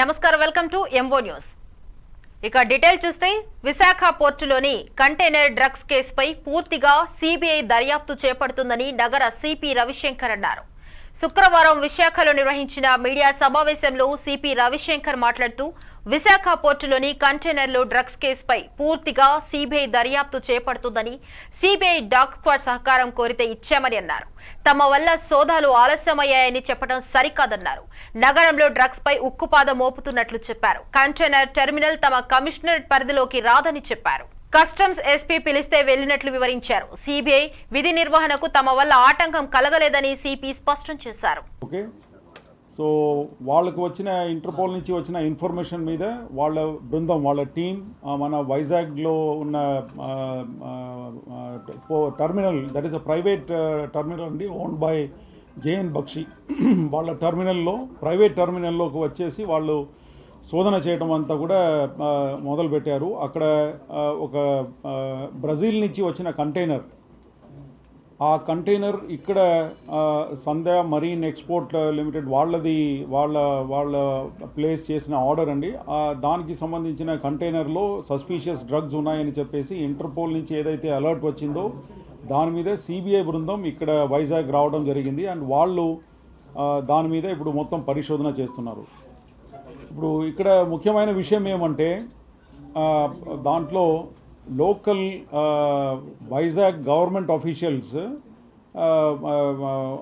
నమస్కారం welcome to MO news ఇక detail చూస్తే విశాఖ పోర్టులోని కంటైనర్ డ్రగ్స్ కేసుపై పూర్తిగా సిబిఐ దర్యాప్తు చేపడుతుందని నగర సిపి రవిశంకర్ అన్నారు. శుక్రవారం విశాఖలో నిర్వహించిన మీడియా సమావేశంలో సిపి రవిశంకర్ మాట్లాడుతూ విశాఖ పోర్టులోని కంటైనర్లో డ్రగ్స్ కేసుపై పూర్తిగా సిబిఐ దర్యాప్తు చేపడుతుందని సిబిఐ డాగ్ స్క్వాడ్ సహకారం కోరితే ఇచ్చామని అన్నారు. తమ వల్ల సోదాలు ఆలస్యమయ్యాయని చెప్పడం సరికాదన్నారు. నగరంలో డ్రగ్స్ పై ఉక్కుపాద మోపుతున్నట్లు చెప్పారు. కంటైనర్ టెర్మినల్ తమ కమిషనరేట్ పరిధిలోకి రాదని చెప్పారు. కస్టమ్స్ ఎస్పీ పిలిస్తే వెళ్ళినట్లు వివరించారు. సిబిఐ విధి నిర్వహణకు తమ వల్ల ఆటంకం కలగలేదని సిపి స్పష్టం చేశారు. ఓకే. సో వాళ్ళకు వచ్చిన ఇంటర్పోల్ నుంచి వచ్చిన ఇన్ఫర్మేషన్ మీద వాళ్ళ బృందం వాళ్ళ టీం మన వైజాగ్లో ఉన్న terminal that is a private terminal అండి ఓన్ బై జేఎన్ బక్షి వాళ్ళ టర్మినల్లో ప్రైవేట్ టర్మినల్లోకి వచ్చేసి వాళ్ళు శోధన చేయడం అంతా కూడా మొదలుపెట్టారు అక్కడ ఒక బ్రెజిల్ నుంచి వచ్చిన కంటైనర్. ఆ కంటైనర్ ఇక్కడ Sandhya Sandhya marine export limited వాళ్ళది వాళ్ళ వాళ్ళ ప్లేస్ చేసిన ఆర్డర్ అండి. దానికి సంబంధించిన కంటైనర్లో సస్పీషియస్ డ్రగ్స్ ఉన్నాయని చెప్పేసి ఇంటర్పోల్ నుంచి ఏదైతే అలర్ట్ వచ్చిందో దాని మీద సిబిఐ బృందం ఇక్కడ వైజాగ్ రావడం జరిగింది. అండ్ వాళ్ళు దాని మీద ఇప్పుడు మొత్తం పరిశోధన చేస్తున్నారు. ఇప్పుడు ఇక్కడ ముఖ్యమైన విషయం ఏమంటే దాంట్లో లోకల్ వైజాగ్ గవర్నమెంట్ ఆఫీషియల్స్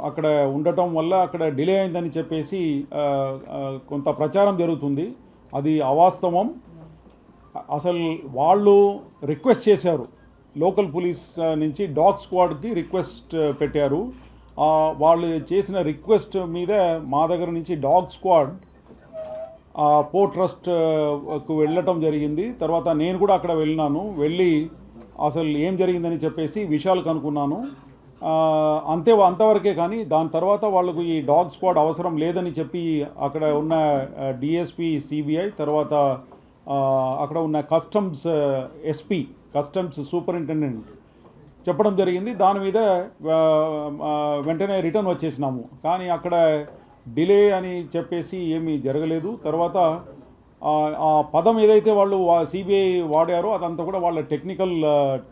అక్కడ ఉండటం వల్ల అక్కడ డిలే అయిందని చెప్పేసి కొంత ప్రచారం జరుగుతుంది. అది అవాస్తవం. అసలు వాళ్ళు రిక్వెస్ట్ చేశారు. లోకల్ పోలీస్ నుంచి డాగ్ స్క్వాడ్కి రిక్వెస్ట్ పెట్టారు. వాళ్ళు చేసిన రిక్వెస్ట్ మీద మా దగ్గర నుంచి డాగ్ స్క్వాడ్ పో పోర్ట్ ట్రస్ట్కు వెళ్ళటం జరిగింది. తర్వాత నేను కూడా అక్కడ వెళ్ళినాను. వెళ్ళి అసలు ఏం జరిగిందని చెప్పేసి విషయాలు కనుక్కున్నాను అంతే అంతవరకే కానీ దాని తర్వాత వాళ్ళకు ఈ డాగ్ స్క్వాడ్ అవసరం లేదని చెప్పి అక్కడ ఉన్న డిఎస్పి సిబిఐ తర్వాత అక్కడ ఉన్న కస్టమ్స్ ఎస్పీ కస్టమ్స్ సూపరింటెండెంట్ చెప్పడం జరిగింది. దాని మీద వెంటనే రిటర్న్ వచ్చేసినాము. కానీ అక్కడ డిలే అని చెప్పేసి ఏమీ జరగలేదు. తర్వాత ఆ, పదం ఏదైతే వాళ్ళు సిబిఐ వాడారో అదంతా కూడా వాళ్ళ టెక్నికల్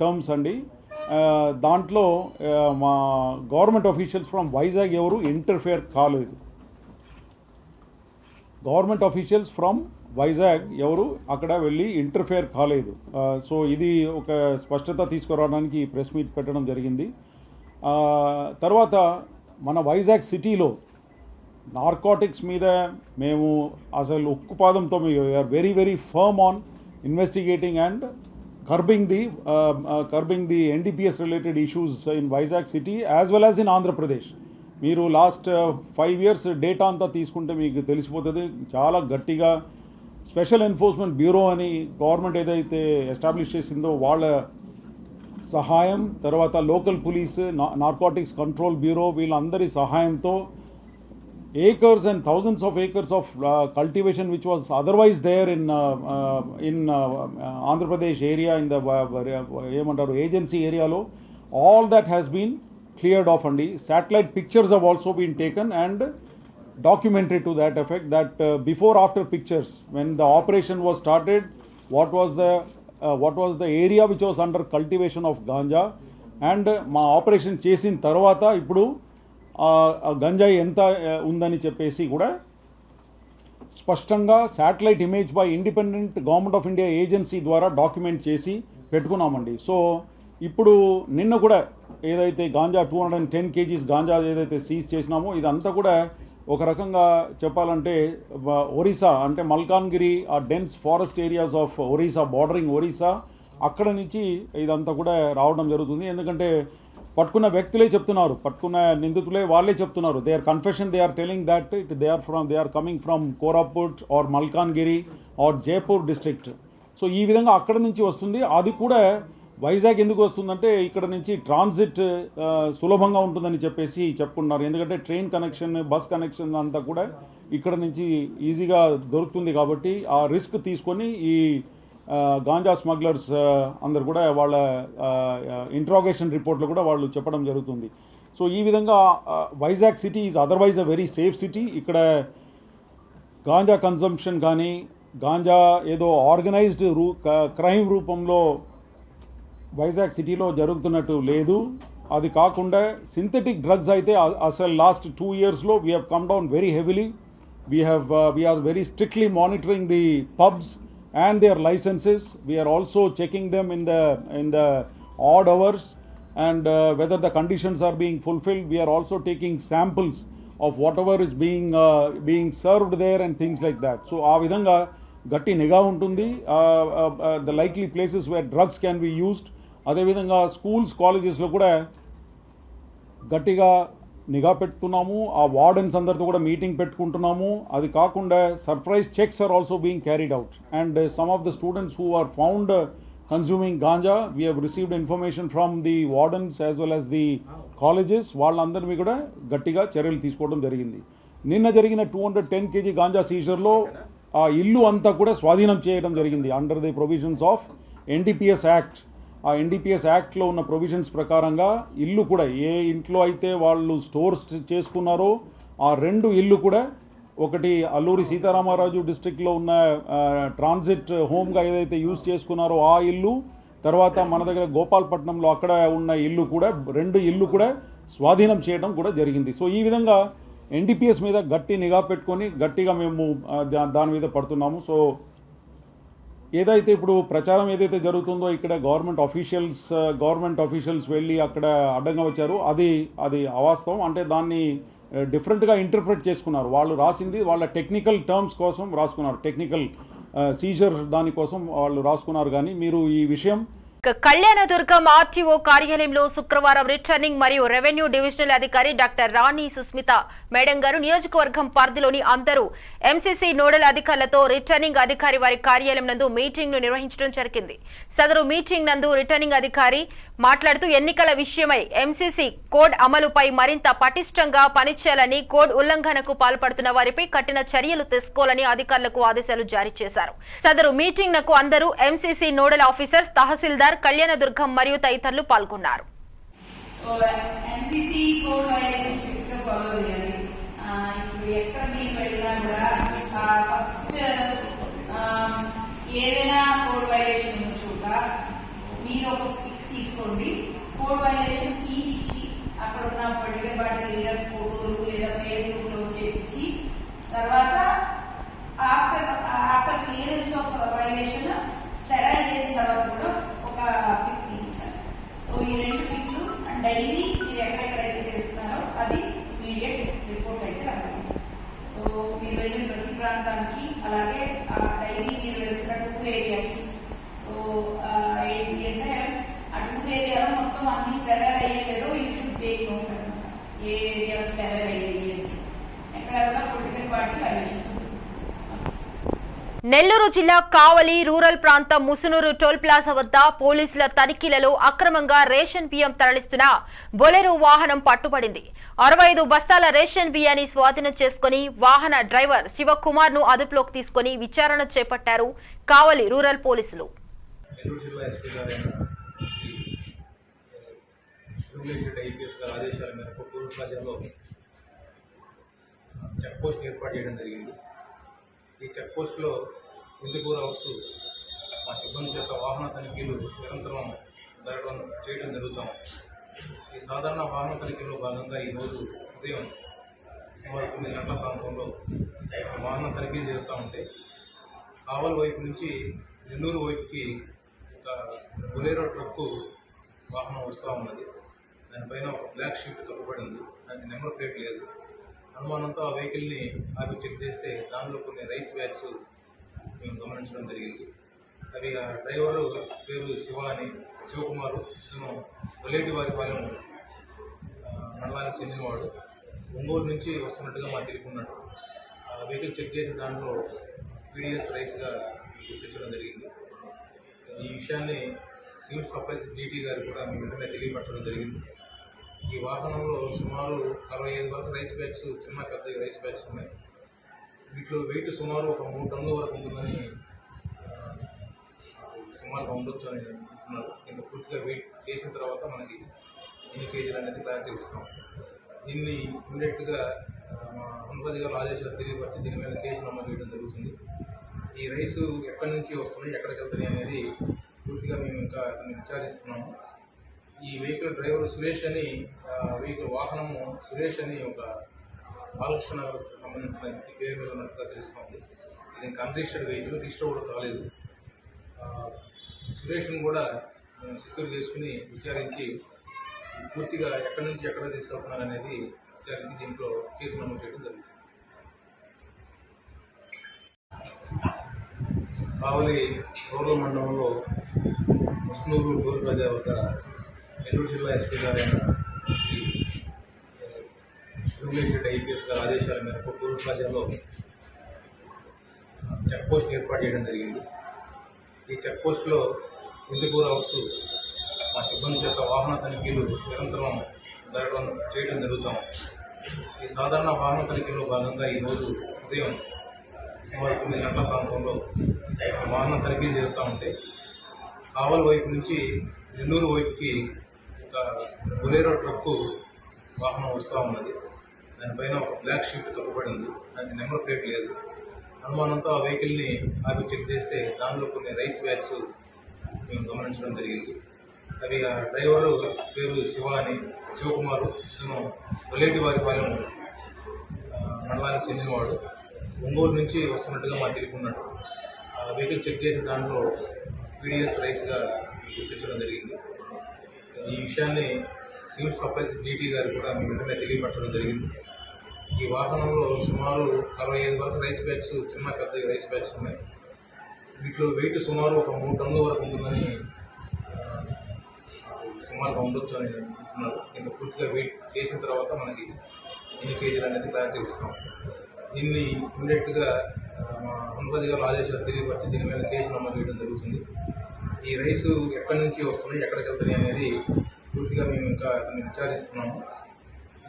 టర్మ్స్ అండి. దాంట్లో మా గవర్నమెంట్ ఆఫీషియల్స్ ఫ్రమ్ వైజాగ్ ఎవరు ఇంటర్ఫేర్ కాలేదు. గవర్నమెంట్ ఆఫీషియల్స్ ఫ్రమ్ వైజాగ్ ఎవరు అక్కడ వెళ్ళి ఇంటర్ఫేర్ కాలేదు. సో ఇది ఒక స్పష్టత తీసుకురావడానికి ప్రెస్ మీట్ పెట్టడం జరిగింది. తర్వాత మన వైజాగ్ సిటీలో నార్కోటిక్స్ మీద మేము అసలు ఉక్కుపాదంతో are very very firm on investigating and curbing the curbing the NDPS related issues in Vizag city as well as in Andhra Pradesh మీరు లాస్ట్ ఫైవ్ ఇయర్స్ డేటా అంతా తీసుకుంటే మీకు తెలిసిపోతుంది. చాలా గట్టిగా స్పెషల్ ఎన్ఫోర్స్మెంట్ బ్యూరో అని గవర్నమెంట్ ఏదైతే establish చేసిందో వాళ్ళ సహాయం తర్వాత local police narcotics control bureau వీళ్ళందరి సహాయంతో acres and thousands of acres of uh, cultivation which was otherwise there in uh, uh, in uh, uh, Andhra Pradesh area in the ఏమంటారు agency ఏరియాలో all that has been cleared off అండి satellite pictures have also been taken and documented to that effect that uh, before after pictures when the operation was started what was the uh, what was the area which was under cultivation of ganja and మా operation చేసిన తర్వాత ఇప్పుడు ఆ ఆ గంజాయి ఎంత ఉందని చెప్పేసి కూడా స్పష్టంగా satellite image by independent government of India agency ద్వారా డాక్యుమెంట్ చేసి పెట్టుకున్నామండి. సో ఇప్పుడు నిన్న కూడా ఏదైతే ganja two hundred and ten kgs ganja ఏదైతే సీజ్ చేసినామో ఇదంతా కూడా ఒక రకంగా చెప్పాలంటే ఒరిస్సా అంటే మల్కాన్గిరి ఆ dense forest areas of Orissa bordering Orissa అక్కడ నుంచి ఇదంతా కూడా రావడం జరుగుతుంది. ఎందుకంటే పట్టుకున్న వ్యక్తులే చెప్తున్నారు. పట్టుకున్న నిందితులే వాళ్ళే చెప్తున్నారు. They are confession they are telling that it they are from they are coming from Koraput or Malkangiri or Jaipur district so ఈ విధంగా అక్కడ నుంచి వస్తుంది. అది కూడా వైజాగ్ ఎందుకు వస్తుందంటే ఇక్కడ నుంచి ట్రాన్సిట్ సులభంగా ఉంటుందని చెప్పేసి చెప్పుకున్నారు. ఎందుకంటే ట్రైన్ కనెక్షన్ బస్ కనెక్షన్ అంతా కూడా ఇక్కడ నుంచి ఈజీగా దొరుకుతుంది కాబట్టి ఆ రిస్క్ తీసుకొని ఈ గాంజా స్మగ్లర్స్ అందరు కూడా వాళ్ళ ఇంట్రాగేషన్ రిపోర్ట్లో కూడా వాళ్ళు చెప్పడం జరుగుతుంది. సో ఈ విధంగా Vizag city is otherwise a very safe city ఇక్కడ గాంజా కన్సంప్షన్ కానీ గాంజా ఏదో ఆర్గనైజ్డ్ రూ క్రైమ్ రూపంలో వైజాగ్ సిటీలో జరుగుతున్నట్టు లేదు. అది కాకుండా సింథటిక్ డ్రగ్స్ అయితే అసలు లాస్ట్ టూ ఇయర్స్లో we have come down very heavily we have we are very strictly monitoring the pubs and their licenses we are also checking them in the in the odd hours and uh, whether the conditions are being fulfilled. We are also taking samples of whatever is being uh, being served there and things like that. So ఆ విధంగా గట్టి నిఘా ఉంటుంది the likely places where drugs can be used అదేవిధంగా schools కాలేజెస్లో కూడా గట్టిగా నిఘా పెట్టుకున్నాము ఆ వార్డెన్స్ అందరితో కూడా మీటింగ్ పెట్టుకుంటున్నాము. అది కాకుండా surprise checks are also being carried out. And some of the students who are found consuming ganja we have received information from the wardens as well as the colleges వాళ్ళందరినీ కూడా గట్టిగా చర్యలు తీసుకోవడం జరిగింది. నిన్న జరిగిన two hundred ten kg ganja సీజర్లో ఆ ఇల్లు అంతా కూడా స్వాధీనం చేయడం జరిగింది. Under the provisions of NDPS act ఆ ఎన్డీపీఎస్ యాక్ట్లో ఉన్న ప్రొవిజన్స్ ప్రకారంగా ఇల్లు కూడా ఏ ఇంట్లో అయితే వాళ్ళు స్టోర్స్ చేసుకున్నారో ఆ రెండు ఇల్లు కూడా ఒకటి అల్లూరి సీతారామరాజు డిస్ట్రిక్ట్లో ఉన్న ట్రాన్సిట్ హోమ్గా ఏదైతే యూజ్ చేసుకున్నారో ఆ ఇల్లు తర్వాత మన దగ్గర గోపాలపట్నంలో అక్కడ ఉన్న ఇల్లు కూడా రెండు ఇల్లు కూడా స్వాధీనం చేయడం కూడా జరిగింది. సో ఈ విధంగా ఎన్డీపీఎస్ మీద గట్టి నిఘా పెట్టుకొని గట్టిగా మేము దా- దాని మీద పడుతున్నాము. సో ఏదైతే ఇప్పుడు ప్రచారం ఏదైతే జరుగుతుందో ఇక్కడ గవర్నమెంట్ అఫీషియల్స్ గవర్నమెంట్ అఫీషియల్స్ వెళ్ళి అక్కడ అడ్డంగా వచ్చారు. అది అది అవాస్తవం. అంటే దాన్ని డిఫరెంట్గా ఇంటర్ప్రిట్ చేసుకున్నారు. వాళ్ళు రాసింది వాళ్ళ టెక్నికల్ టర్మ్స్ కోసం రాసుకున్నారు. టెక్నికల్ సీజర్ దానికోసం వాళ్ళు రాసుకున్నారు. కానీ మీరు ఈ విషయం కళ్యాణదుర్గం ఆర్టీఓ కార్యాలయంలో శుక్రవారం రిటర్నింగ్ మరియు రెవెన్యూ డివిజనల్ అధికారి డాక్టర్ రాణి సుస్మిత మేడం గారు నియోజకవర్గం పరిధిలోని అందరూ ఎంసీసీ నోడల్ అధికారులతో రిటర్నింగ్ అధికారి వారి కార్యాలయం నందు మీటింగ్ను నిర్వహించడం జరిగింది. సదరు మీటింగ్ నందు రిటర్నింగ్ అధికారి మాట్లాడుతూ ఎన్నికల విషయమై ఎంసీసీ కోడ్ అమలుపై మరింత పటిష్టంగా పనిచేయాలని కోడ్ ఉల్లంఘనకు పాల్పడుతున్న వారిపై కఠిన చర్యలు తీసుకోవాలని అధికారులకు ఆదేశాలు జారీ చేశారు. సదరు మీటింగ్ నకు అందరూ MCC nodal officers tahsildar Majumdar Kalyana Durgam మరియు తదితరులు పాల్గొన్నారు. ఏదైనా కోడ్ వైలేషన్ ఉన్న చోట మీరు ఒక పిక్ తీసుకోండి. కోడ్ వైలేషన్ కీ ఇచ్చి అక్కడ ఉన్న పొలిటికల్ పార్టీ లీడర్స్ ఫోటోలు లేదా పేర్లు క్లోజ్ చేయించి తర్వాత after after clearance of violation sterile చేసిన తర్వాత మీరు వెళ్ళిన ప్రతి ప్రాంతానికి అలాగే డైలీ మీరు వెళ్తున్న టూల్ ఏరియాకి. సో ఏంటి అంటే ఆ టూల్ ఏరియాలో మొత్తం అన్ని స్టెరైల్ అయ్యేలేదో యూ షుడ్ టేక్ నోట్ అనమాట ఏ ఏరియా స్టెరైల్ అయ్యేది అని చెప్పి. ఎక్కడ కూడా పొలిటికల్ పార్టీ వైలేషన్స్ నెల్లూరు జిల్లా కావలి రూరల్ ప్రాంతం ముసునూరు టోల్ ప్లాజా వద్ద పోలీసుల తనిఖీలలో అక్రమంగా రేషన్ బియ్యం తరలిస్తున్న బొలెరో వాహనం పట్టుబడింది. అరవై ఐదు బస్తాల రేషన్ బియ్యాన్ని స్వాధీనం చేసుకుని వాహన డ్రైవర్ శివకుమార్ను అదుపులోకి తీసుకుని విచారణ చేపట్టారు కావలి రూరల్ పోలీసులు. చెక్ పోస్ట్ ఏర్పాటు చేయడం జరిగింది. ఈ చెక్ పోస్ట్లో ట్వంటీ ఫోర్ మా సిబ్బంది చేత వాహన తనిఖీలు నిరంతరం జరగడం చేయడం జరుగుతాం. ఈ సాధారణ వాహన తనిఖీలో భాగంగా ఈరోజు ఉదయం సుమారు తొమ్మిది గంటల ప్రాంతంలో వాహన తనిఖీలు చేస్తూ ఉంటే కావలి వైపు నుంచి నెల్లూరు వైపుకి ఒక బొలేరో ట్రక్కు వాహనం వస్తూ ఉన్నది. దానిపైన ఒక బ్లాక్ షీట్ తప్పబడింది దానికి నెంబర్ ప్లేట్ లేదు. అనుమానంతో ఆ వెహికల్ని ఆపి చెక్ చేస్తే దానిలో కొన్ని రైస్ బ్యాగ్స్ మేము గమనించడం జరిగింది. అవి ఆ డ్రైవరు పేరు శివ అని శివకుమారు. ఇతను వలేటి వారి పాలెం మండలానికి చెందినవాడు. ఒంగోలు నుంచి వస్తున్నట్టుగా మాకు తెలుపుకున్నాడు ఆ వెహికల్ చెక్ చేసిన దాంట్లో పీడిఎస్ రైస్గా గుర్తించడం జరిగింది. ఈ విషయాన్ని సివిల్ సప్లైస్ డీటీ గారు కూడా మీ వెంటనే తెలియపరచడం జరిగింది. ఈ వాహనంలో సుమారు అరవై ఐదు వరకు రైస్ బ్యాగ్స్ చిన్న పెద్ద రైస్ బ్యాగ్స్ ఉన్నాయి. వీటిలో వెయిట్ సుమారు ఒక మూడు టన్నుల వరకు ఉంటుందని సుమారుగా ఉండొచ్చు అని అంటున్నారు. ఇంకా పూర్తిగా వెయిట్ చేసిన తర్వాత మనకి ఎన్ని కేజీలు అనేది క్లారిటీ ఇస్తాం. దీన్ని ఇమ్మీడియట్గా మా అనుమతి గారు ఆదేశాలు తెలియపరిచి దీని మీద కేసు నమోదు చేయడం జరుగుతుంది. ఈ రైసు ఎక్కడి నుంచి వస్తున్నాయి ఎక్కడికి వెళ్తున్నాయి అనేది పూర్తిగా మేము ఇంకా విచారిస్తున్నాము. ఈ వెహికల్ డ్రైవర్ సురేష్ అని వెహికల్ వాహనము సురేష్ అని ఒక బాలకృష్ణ నగర్ సంబంధించిన వ్యక్తి పేరు మీద ఉన్నట్టుగా తెలుస్తోంది. ఇది ఇంకా అన్రిజిస్టర్డ్ వెహికల్ రిజిస్టర్ కూడా కాలేదు. సురేష్ను కూడా సెక్యూర్ చేసుకుని విచారించి పూర్తిగా ఎక్కడి నుంచి ఎక్కడ తీసుకెళ్తున్నారు అనేది విచారించి దీంట్లో కేసు నమోదు చేయడం జరుగుతుంది కావలి రూరల్ మండలంలో ముస్నూరు గోరు ప్రజా వద్ద నెల్లూరు జిల్లా ఎస్పీ గారైన శ్రీ యోగేష్ రెడ్డి ఐపీఎస్ గారి ఆదేశాల మేరకు టూల్ ప్లాజాలో చెక్ పోస్ట్ ఏర్పాటు చేయడం జరిగింది. ఈ చెక్ పోస్ట్లో రావచ్చు? మా సిబ్బంది చేత వాహన తనిఖీలు నిరంతరం జరగడం చేయడం జరుగుతాం ఈ సాధారణ వాహన తనిఖీలో భాగంగా ఈరోజు ఉదయం సుమారు తొమ్మిది గంటల ప్రాంతంలో వాహన తనిఖీలు చేస్తూ ఉంటే కావల్ వైపు నుంచి నెల్లూరు వైపుకి ఒక బొలేరో ట్రక్కు వాహనం వస్తూ ఉన్నది. దానిపైన ఒక బ్లాక్ షీట్ కప్పబడి ఉంది దానికి నెంబర్ ప్లేట్ లేదు. అనుమానంతో ఆ వెహికల్ని ఆపి చెక్ చేస్తే దానిలో కొన్ని రైస్ బ్యాగ్స్ మేము గమనించడం జరిగింది. అవి ఆ డ్రైవరు పేరు శివ అని శివకుమారు. ఇతను వలేటి వారిపాలెం ఆ, మండలానికి చెందినవాడు. ఒంగోలు నుంచి వస్తున్నట్టుగా మాకు తెలుపుకున్నాడు ఆ వెహికల్ చెక్ చేసిన దాంట్లో పీడిఎస్ రైస్గా గుర్తించడం జరిగింది. ఈ విషయాన్ని సివిల్ సప్లైస్ డీటీ గారు కూడా వెంటనే తెలియపరచడం జరిగింది. ఈ వాహనంలో సుమారు అరవై ఐదు వరకు రైస్ బ్యాగ్స్ చిన్న పెద్ద రైస్ బ్యాగ్స్ ఉన్నాయి. వీటిలో వెయిట్ సుమారు ఒక మూడు టన్నుల వరకు ఉంటుందని సుమారుగా ఉండొచ్చు అని అంటున్నారు. ఇంకా పూర్తిగా వెయిట్ చేసిన తర్వాత మనకి ఎన్ని కేజీలు అనేది క్లారిటీ ఇస్తాం దీన్ని ఇమ్మీడియట్గా మా హనుమతి గారు ఆదేశాలు తెలియపరిచి దీని మీద కేసు నమోదు చేయడం జరుగుతుంది. ఈ రైసు ఎక్కడి నుంచి వస్తున్నాయి ఎక్కడికి వెళ్తున్నాయి అనేది పూర్తిగా మేము ఇంకా అతన్ని విచారిస్తున్నాము.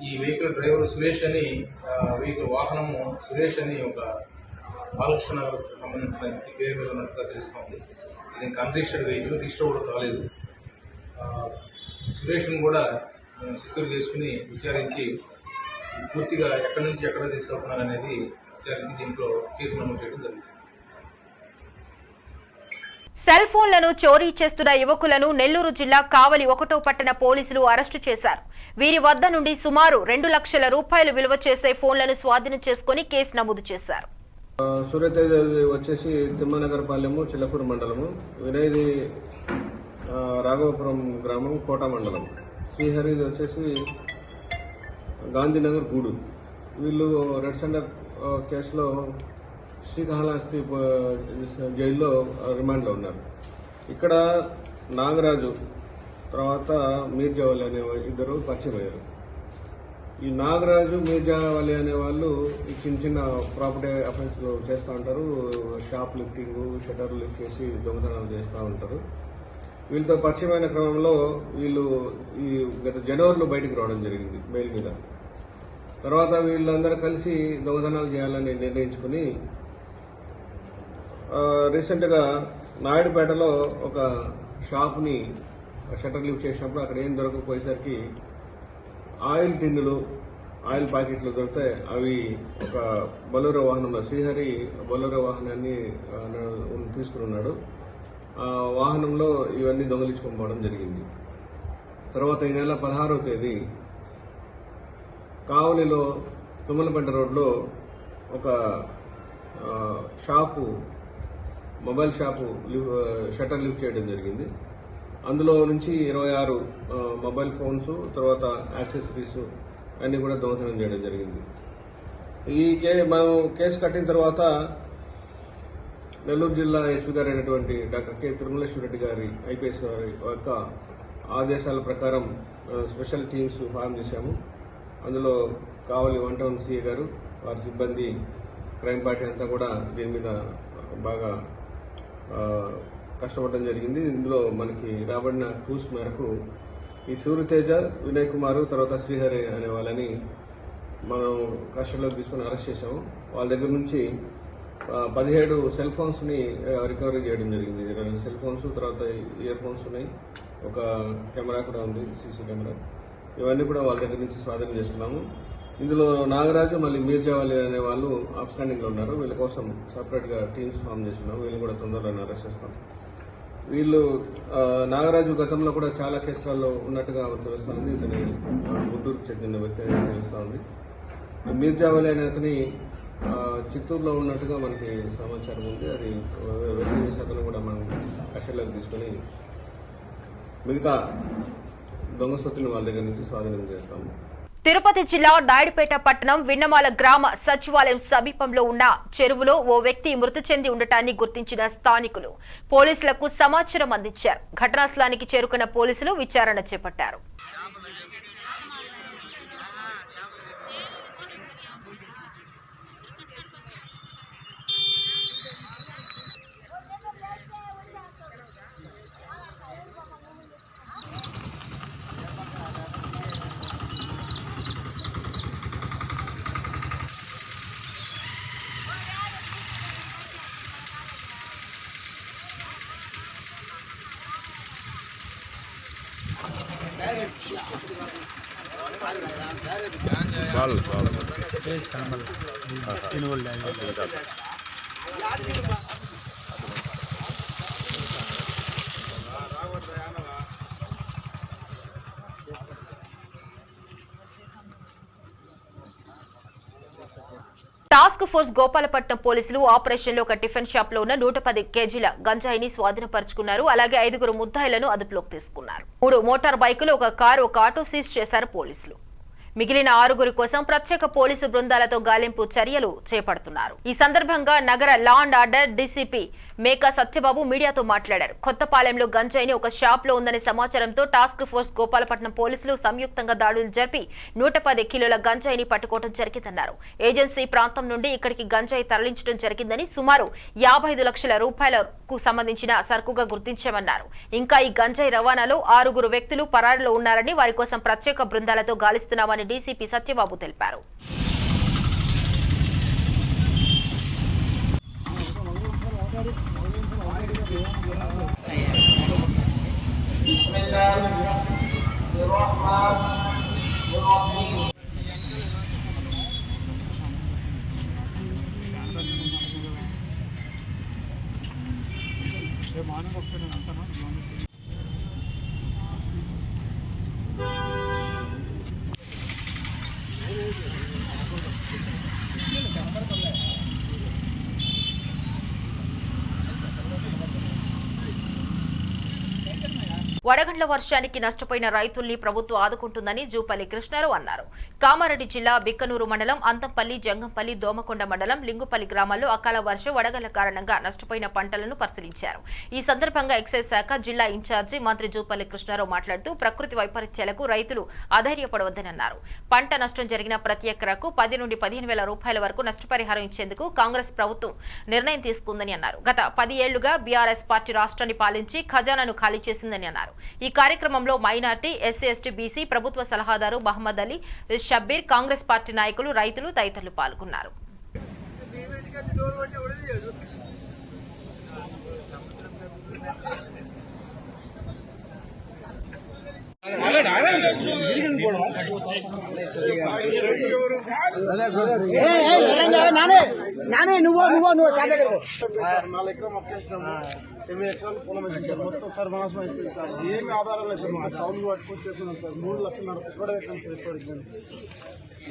ఈ వెహికల్ డ్రైవర్ సురేష్ అని వెహికల్ వాహనము సురేష్ అని ఒక బాలకృష్ణ సంబంధించిన వ్యక్తి పేరు మీద ఉన్నట్టుగా తెలుస్తోంది. ఇది ఇంకా అన్రిజిస్టర్డ్ వెహికల్ రిజిస్టర్ కూడా కాలేదు. సురేష్ను కూడా సెక్యూర్ చేసుకుని విచారించి పూర్తిగా ఎక్కడి నుంచి ఎక్కడ తీసుకెళ్తున్నారు అనేది విచారించి దీంట్లో కేసు నమోదు చేయడం జరుగుతుంది సెల్ ఫోన్లను చోరీ చేస్తున్న యువకులను నెల్లూరు జిల్లా కావలి ఒకటో పట్టణ పోలీసులు అరెస్టు చేశారు. వీరి వద్ద నుండి సుమారు రెండు లక్షల రూపాయలు విలువ చేసే ఫోన్లను స్వాధీనం చేసుకుని కేసు నమోదు చేశారు. సూర్యతేజ వచ్చేసి తిమ్మనగర్ పాలెము చిల్లకూరు మండలము వినయ్ది రాఘవపురం గ్రామం కోట మండలం. శ్రీహరిది వచ్చేసి గాంధీనగర్ గూడు వీళ్ళు రెడ్ సెంటర్ కేసులో శ్రీకాళహస్తి జైల్లో రిమాండ్లో ఉన్నారు. ఇక్కడ నాగరాజు తర్వాత మీర్జావలి అనే ఇద్దరు పరిచయం అయ్యారు ఈ నాగరాజు మీర్జావలి అనే వాళ్ళు ఈ చిన్న చిన్న ప్రాపర్టీ అఫెన్స్లు చేస్తూ ఉంటారు. షాప్ లిఫ్టింగ్ షటర్ లిఫ్ట్ చేసి దొంగతనాలు చేస్తూ ఉంటారు. వీళ్ళతో పరిచయమైన క్రమంలో వీళ్ళు ఈ గత జనవరిలో బయటికి రావడం జరిగింది బెయిల్ మీద. తర్వాత వీళ్ళందరూ కలిసి దొంగతనాలు చేయాలని నిర్ణయించుకుని రీసెంట్గా నాయుడుపేటలో ఒక షాప్ని షటర్ లిఫ్ట్ చేసినప్పుడు అక్కడ ఏం దొరకకపోయేసరికి ఆయిల్ టిన్నులు ఆయిల్ ప్యాకెట్లు దొరికితే అవి ఒక బొలెరో వాహనంలో శ్రీహరి బొలెరో వాహనాన్ని తీసుకుని ఉన్నాడు. ఆ వాహనంలో ఇవన్నీ దొంగలించుకొని పోవడం జరిగింది. తర్వాత ఈ నెల పదహారవ తేదీ కావలిలో తుమ్మలపేట రోడ్లో ఒక shop mobile shop shutter lift చేయడం జరిగింది. అందులో నుంచి ఇరవై ఆరు మొబైల్ ఫోన్స్ తర్వాత యాక్సెసరీస్ అన్నీ కూడా దొంగతనం చేయడం జరిగింది. ఈ కే మనం కేసు కట్టిన తర్వాత నెల్లూరు జిల్లా ఎస్పీ గారు అయినటువంటి డాక్టర్ కె తిరుమలేశ్వర రెడ్డి గారి ఐపీఎస్ గారి యొక్క ఆదేశాల ప్రకారం స్పెషల్ టీమ్స్ ఫామ్ చేశాము. అందులో కావలి వన్ టౌన్ సీఏ గారు వారి సిబ్బంది క్రైమ్ పార్టీ అంతా కూడా దీని మీద బాగా కష్టపడడం జరిగింది. ఇందులో మనకి రాబడిన క్లూస్ మేరకు ఈ సూర్యతేజ వినయ్ కుమార్ తర్వాత శ్రీహరి అనే వాళ్ళని మనం కస్టడీలోకి తీసుకుని అరెస్ట్ చేశాము. వాళ్ళ దగ్గర నుంచి పదిహేడు సెల్ ఫోన్స్ని రికవరీ చేయడం జరిగింది. రెండు సెల్ ఫోన్స్ తర్వాత ఇయర్ ఫోన్స్ ఉన్నాయి. ఒక కెమెరా కూడా ఉంది సీసీ కెమెరా. ఇవన్నీ కూడా వాళ్ళ దగ్గర నుంచి స్వాధీనం చేసుకున్నాము. ఇందులో నాగరాజు మళ్ళీ మీర్జావాలి అనే వాళ్ళు ఆబ్స్టాండింగ్లో ఉన్నారు. వీళ్ళ కోసం సపరేట్గా టీమ్స్ ఫామ్ చేస్తున్నాం. వీళ్ళు కూడా తొందరలో అరెస్ట్ చేస్తాం. వీళ్ళు నాగరాజు గతంలో కూడా చాలా కేసులలో ఉన్నట్టుగా తెలుస్తుంది. ఇతని గుంటూరుకు చెందిన వ్యక్తి అని తెలుస్తా ఉంది మీర్జావాలి అనే అతని చిత్తూరులో ఉన్నట్టుగా మనకి సమాచారం ఉంది. అది రెవెన్యూ శాఖను కూడా మనం కస్టడీలోకి తీసుకొని మిగతా దొంగ సొత్తుని వాళ్ళ దగ్గర నుంచి స్వాధీనం చేస్తాము. తిరుపతి జిల్లా నాయుడుపేట పట్టణం విన్నమాల గ్రామ సచివాలయం సమీపంలో ఉన్న చెరువులో ఓ వ్యక్తి మృతి చెంది ఉండటాన్ని గుర్తించిన స్థానికులు పోలీసులకు సమాచారం అందించారు. ఘటనా స్థలానికి చేరుకున్న పోలీసులు విచారణ చేపట్టారు. టాస్క్ ఫోర్స్ గోపాలపట్నం పోలీసులు ఆపరేషన్లో ఒక టిఫిన్ షాప్లో ఉన్న నూట పది కేజీల గంజాయిని స్వాధీనపరుచుకున్నారు. అలాగే ఐదుగురు ముద్దాయిలను అదుపులోకి తీసుకున్నారు. మూడు మోటార్ బైకులు ఒక కారు ఒక ఆటో సీజ్ చేశారు పోలీసులు. మిగిలిన ఆరుగురి కోసం ప్రత్యేక పోలీసు బృందాలతో గాలింపు చర్యలు చేపడుతున్నారు. ఈ సందర్భంగా నగర law and order DCP Meka Satyababu మీడియాతో మాట్లాడారు. కొత్తపాలెంలో గంజాయిని ఒక షాప్లో ఉందనే సమాచారంతో టాస్క్ ఫోర్స్ గోపాలపట్నం పోలీసులు సంయుక్తంగా దాడులు జరిపి నూట పది కిలోల గంజాయిని పట్టుకోవడం జరిగిందన్నారు. ఏజెన్సీ ప్రాంతం నుండి ఇక్కడికి గంజాయి తరలించడం జరిగిందని సుమారు యాభై ఐదు లక్షల రూపాయలకు సంబంధించిన సరుకుగా గుర్తించామన్నారు. ఇంకా ఈ గంజాయి రవాణాలో ఆరుగురు వ్యక్తులు పరారులో ఉన్నారని వారి కోసం ప్రత్యేక బృందాలతో గాలిస్తున్నామని డీసీపీ సత్యబాబు తెలిపారు. వడగండ్ల వర్షానికి నష్టపోయిన రైతుల్ని ప్రభుత్వం ఆదుకుంటుందని జూపల్లి కృష్ణారావు అన్నారు. కామారెడ్డి జిల్లా బిక్కనూరు మండలం అంతంపల్లి జంగంపల్లి దోమకొండ మండలం లింగుపల్లి గ్రామాల్లో అకాల వర్షం వడగళ్ళ కారణంగా నష్టపోయిన పంటలను పరిశీలించారు. ఈ సందర్భంగా ఎక్సైజ్ శాఖ జిల్లా ఇన్ఛార్జి మంత్రి జూపల్లి కృష్ణారావు మాట్లాడుతూ ప్రకృతి వైపరీత్యాలకు రైతులు అధైర్యపడవద్దని అన్నారు. పంట నష్టం జరిగిన ప్రతి ఎకరాకు పది నుండి పదిహేను వేల రూపాయల వరకు నష్టపరిహారం ఇచ్చేందుకు కాంగ్రెస్ ప్రభుత్వం నిర్ణయం తీసుకుందని అన్నారు. గత పది ఏళ్ళుగా బీఆర్ఎస్ పార్టీ రాష్ట్రాన్ని పాలించి ఖజానాను ఖాళీ చేసిందని అన్నారు. ఈ కార్యక్రమంలో మైనార్టీ ఎస్సీ ఎస్టీ బీసీ ప్రభుత్వ సలహాదారు మహమ్మద్ అలీ షబ్బీర్ కాంగ్రెస్ పార్టీ నాయకులు రైతులు తదితరులు పాల్గొన్నారు. నానే నానే నువ్వు నువ్వు నువ్వు సార్ దగ్గర నాలుగు ఎకరం అప్పేసినాము ఎనిమిది ఎకరాలు పొలం వేసారు మొత్తం సర్వనాశనం అయిపోయింది సార్ ఏమి ఆధారం లేదు సార్ మా టౌన్ పట్టుకొని సార్ మూడు లక్షల ఎక్కడ పెట్టాం సార్ ఇప్పటికి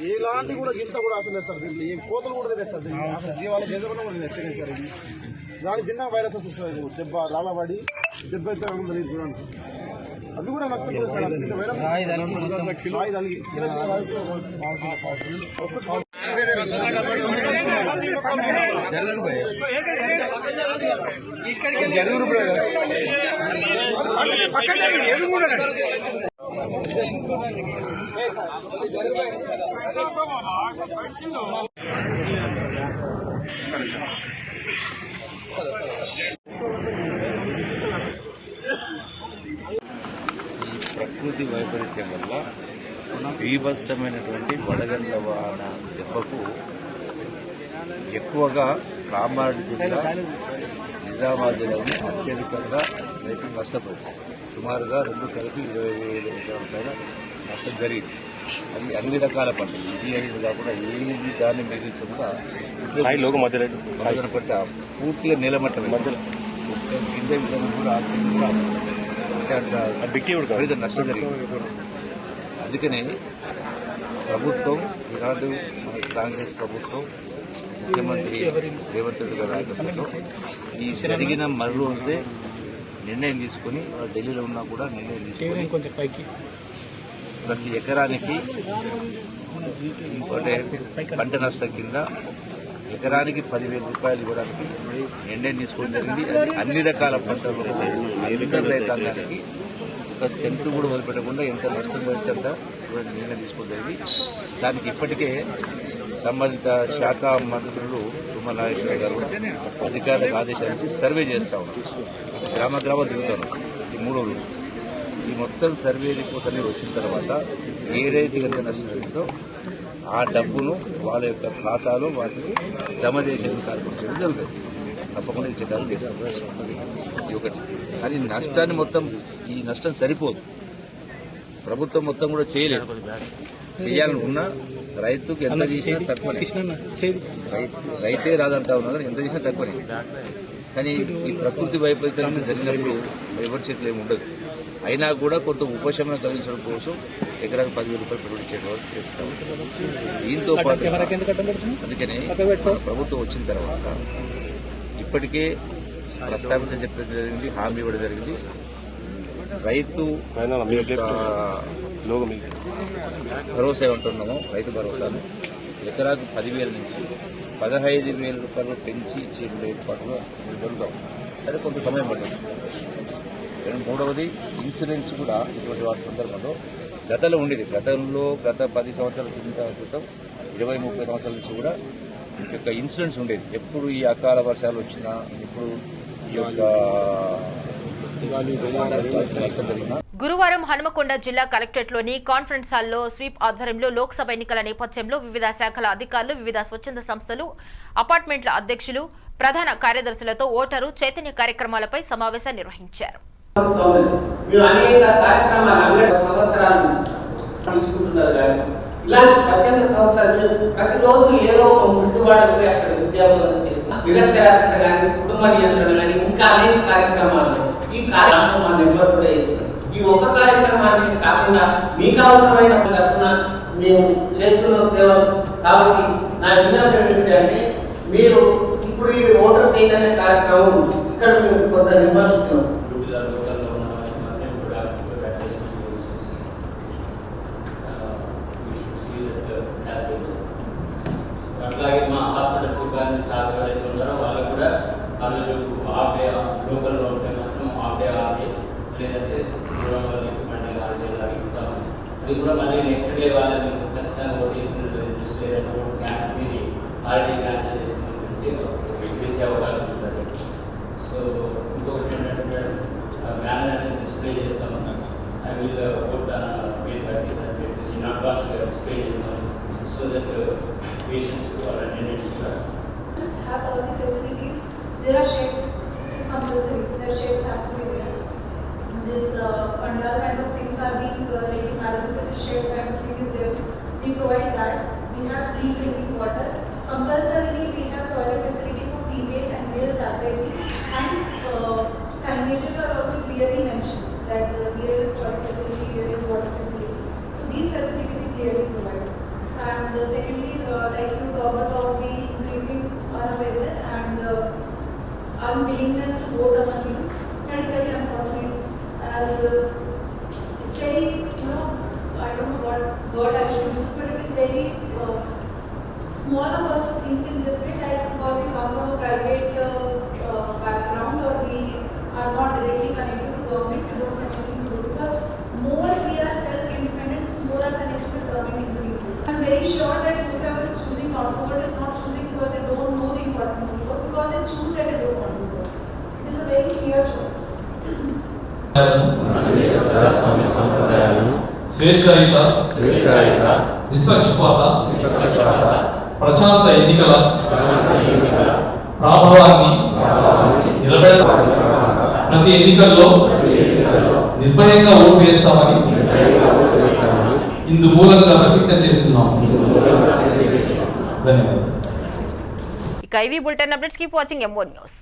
ఇలాంటి కూడా గింత కూడా అసలు సార్ దీంట్లో. ఏం కోతలు కూడా తెలియదు సార్ దీంట్లో. అసలు జీవాల గెజబడి కూడా తెలియదు సార్ ఇది. దాని చిన్న వైరస్ వస్తుంది దెబ్బ రాలబడి దెబ్బ అయితే చూడండి సార్. అది కూడా నష్టపోతుంది సార్ అది వైరస్ రాయి తగిలి. ఈ ప్రకృతి వైపరీత్యం వల్ల బీభత్సమైనటువంటి వడగండ్ల వాన దెబ్బకు ఎక్కువగా కామారెడ్డి జిల్లా నిజామాబాద్ జిల్లాలో అత్యధికంగా రైతులు నష్టపోయింది సుమారుగా రెండు కలిపి ఇరవై వేల ఎకరాల పైన నష్టం జరిగింది. అది అన్ని రకాల పంటలు ఇది అనేది కాకుండా ఏది దాన్ని మిగిలించకుండా మధ్యలో పట్ట పూర్తిగా నీలమట్టం మధ్యలో. కింద విధానం కూడా కింద. నష్టం జరిగింది. అందుకనే ప్రభుత్వం ఈనాడు కాంగ్రెస్ ప్రభుత్వం ముఖ్యమంత్రి రేవంత్ రెడ్డి గారి నాయకత్వంలో ఈ జరిగిన మరో రోజే నిర్ణయం తీసుకుని ఢిల్లీలో ఉన్నా కూడా నిర్ణయం తీసుకుని కొంచెం పైకి. ప్రతి ఎకరానికి అంటే పంట నష్టం కింద ఎకరానికి పదివేల రూపాయలు ఇవ్వడానికి నిర్ణయం తీసుకోవడం జరిగింది. అన్ని రకాల పంటలు రైతాంగానికి ఒక సెంటు కూడా వదిలిపెట్టకుండా ఎంత నష్టం జరిగిందంట నిర్ణయం తీసుకోవడం జరిగింది. దానికి ఇప్పటికే సంబంధిత శాఖ మంత్రులు తుమ్మల గారు అధికారులకు ఆదేశాలు ఇచ్చి సర్వే చేస్తా ఉన్నారు. గ్రామ గ్రామ తిరుగుతాను. ఈ మూడో రోజు ఈ మొత్తం సర్వే రిపోర్ట్స్ అనేవి వచ్చిన తర్వాత ఏదైతే కనుక నష్టం జరిగిందో ఆ డబ్బును వాళ్ళ యొక్క ఖాతాలో వాటిని జమ చేసే కార్యక్రమం జరుగుతుంది. తప్పకుండా ఈ చట్టాలు ఒకటి. కానీ నష్టాన్ని మొత్తం ఈ నష్టం సరిపోదు. ప్రభుత్వం మొత్తం కూడా చేయలేదు. చేయాలనుకున్నా రైతుకు ఎంత చేసినా తక్కువనే. రైతు- రైతే రాదంటా ఉన్నా ఎంత చేసినా తక్కువనే. కానీ ఈ ప్రకృతి వైపరీత్యం జరిగినప్పుడు ఎవరి చేతిలో ఏమి ఉండదు. అయినా కూడా కొంత ఉపశమనం కలిగించడం కోసం ఎకరాకు పదివేల రూపాయలు పెట్టుబడి చేయడం చేస్తాం దీంతో పాటు అందుకనే ప్రభుత్వం వచ్చిన తర్వాత ఇప్పటికే ప్రస్తావించడం చెప్పడం జరిగింది హామీ ఇవ్వడం జరిగింది. రైతు భరోసా ఏమంటున్నామో రైతు భరోసాను. ఎకరాకు పదివేల నుంచి పదహైదు వేల రూపాయలు పెంచి ఇచ్చే ఏర్పాట్లు జరుగుతాం సరే కొంత సమయం పడుతుంది. రెండు మూడవది ఇన్సూరెన్స్ కూడా ఇటువంటి వాటి సందర్భంలో గతంలో ఉండేది. గతంలో గత పది సంవత్సరాల క్రితం క్రితం ఇరవై ముప్పై సంవత్సరాల నుంచి కూడా ఈ యొక్క ఇన్సూరెన్స్ ఉండేది ఎప్పుడు ఈ అకాల వర్షాలు వచ్చినా ఎప్పుడు ఈ యొక్క గురువారం హనుమకొండ జిల్లా కలెక్టరేట్లోని కాన్ఫరెన్స్ హాల్లో స్వీప్ ఆధ్వర్యంలో లోక్సభ ఎన్నికల నేపథ్యంలో వివిధ శాఖల అధికారులు వివిధ స్వచ్ఛంద సంస్థలు అపార్ట్మెంట్ల అధ్యక్షులు ప్రధాన కార్యదర్శులతో ఓటరు చైతన్య కార్యక్రమాలపై సమావేశం నిర్వహించారు. మీరు అనేక కార్యక్రమాలు అనేక సంవత్సరాల నుంచి తీసుకుంటున్నారు కానీ ఇలాంటి స్వచ్ఛంద సంస్థలు ప్రతిరోజు ఏదో ఒక ముట్టుబాటు అక్కడ విద్యాబోధన చేస్తాం. నిరక్షరాస్యత కానీ కుటుంబ నియంత్రణ కానీ ఇంకా అనేక కార్యక్రమాలు ఈ కార్యక్రమం మా నెంబర్ కూడా ఇస్తాం ఈ ఒక కార్యక్రమాన్ని కాకుండా మీకు అవసరమైన తరఫున మేము చేస్తున్న సేవ కాబట్టి నా విన్నపం ఏంటంటే మీరు ఇప్పుడు ఇది ఓటర్ చైతన్య కార్యక్రమం ఇక్కడ మేము కొంత నిర్వహిస్తున్నాం అది కూడా మళ్ళీ నెక్స్ట్ డే వాళ్ళని ఖచ్చితంగా ఓటేసిన దృష్టి లేదంటే ఓటు క్యాన్సిల్ మీది హాలిడే క్యాన్సిల్ చేసుకుంటే వేసే అవకాశం ఉంటుంది సో ఇంకొకటి ఏంటంటే బ్యానర్ అనేది display చేస్తామన్నా I will vote May thirty పెట్టేసి ఇన్ అడ్వాన్స్ డిస్ప్లే చేస్తాము so that patients or attendants కూడా have all the facilities. There are sheds, it's compulsory, there are sheds have to be there. This uh, kind of things are being, uh, like in marriages, shed kind of thing is there. We provide that. We have free drinking water. Compulsorily, we have toilet facility for female and male separately. And uh, signages are also clearly mentioned that uh, here is toilet facility, here is water facility. So these facilities we clearly provide. And uh, secondly, uh, like you talked about the increasing unawareness and uh, unwillingness to vote among youth, that is very. As uh, it's very, you know, I don't know what word I should use, but it is very uh, small of us to think in this way that because we come from a private uh, uh, background or we are not directly connected to government, we don't have anything to do. Because more we are self-independent, more our connection with government increases. I'm very sure that whoever is choosing not to vote is not choosing because they don't know the importance of vote, because they choose that they don't want to vote. It is a very clear choice. స్వేచ్ఛాయుత నిష్పక్షపాత ప్రశాంత ఎన్నికల ప్రాభవాన్ని ప్రతి ఎన్నికల్లో నిర్భయంగా vote వేస్తామని ఇందు మూలంగా ప్రతిజ్ఞ చేస్తున్నాం. ధన్యవాదాలు. ఇక ఇవి bulletin updates keep watching MO news